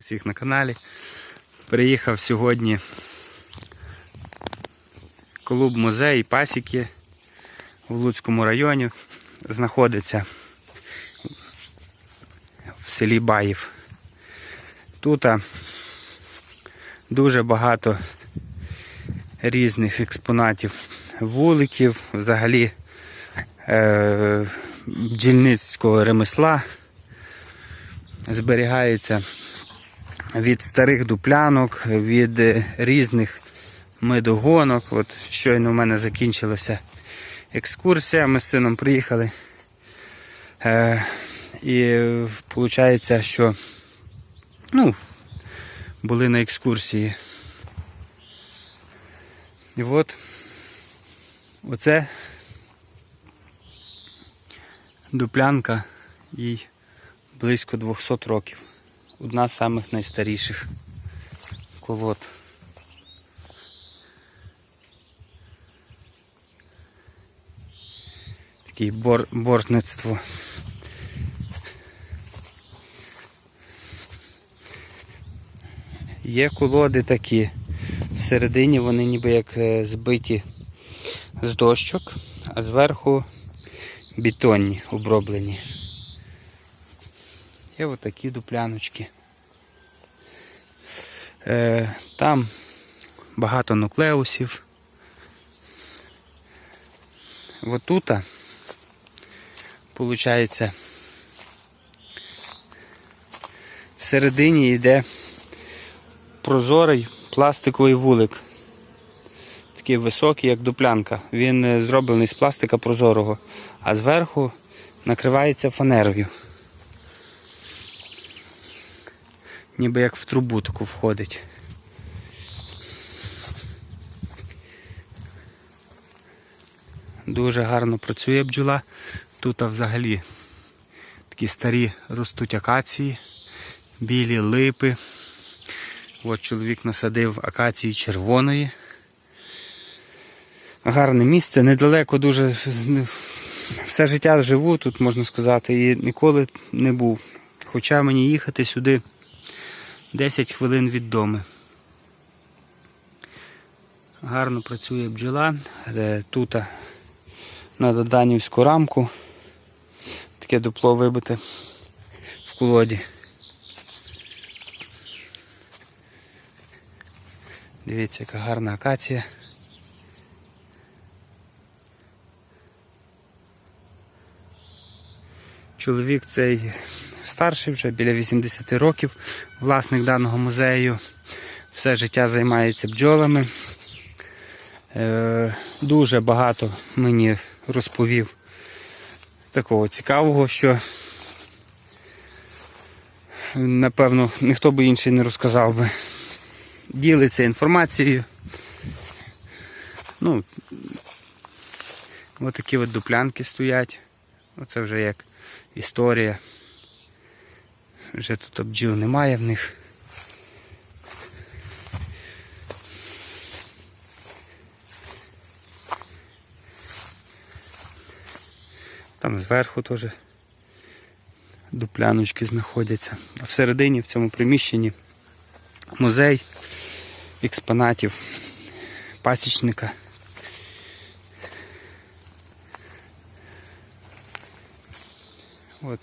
Всіх на каналі. Приїхав сьогодні клуб музей пасіки в Луцькому районі. Знаходиться в селі Баїв. Тут дуже багато різних експонатів вуликів, взагалі е, бджільницького ремесла. Зберігається від старих дуплянок, від е, різних медогонок. От щойно в мене закінчилася екскурсія. Ми з сином приїхали. Е, і виходить, що ну, були на екскурсії. І от оце дуплянка їй близько 200 років одна з самих найстаріших колод. Такий бор, бортництво. Є колоди такі. Всередині вони ніби як е, збиті з дощок, а зверху бетонні оброблені. Є отакі дупляночки. Е, Там багато нуклеусів. Отут, виходить, всередині йде прозорий пластиковий вулик. Такий високий, як дуплянка. Він е, зроблений з пластика прозорого, а зверху накривається фанерою. Ніби як в трубу таку входить. Дуже гарно працює бджола. Тут взагалі такі старі ростуть акації, білі липи. От чоловік насадив акації червоної. Гарне місце, недалеко дуже все життя живу тут, можна сказати, і ніколи не був. Хоча мені їхати сюди 10 хвилин від дому. Гарно працює бджола. Е, Тут на Доданівську рамку. Таке дупло вибите в колоді. Дивіться, яка гарна акація. Чоловік цей старший, вже біля 80 років, власник даного музею. Все життя займається бджолами. Е, Дуже багато мені розповів такого цікавого, що напевно ніхто би інший не розказав би. Ділиться інформацією. Ну, Ось такі от дуплянки стоять. Оце вже як історія. Вже тут бджіл немає в них. Там зверху теж дупляночки знаходяться. А всередині в цьому приміщенні музей експонатів пасічника. От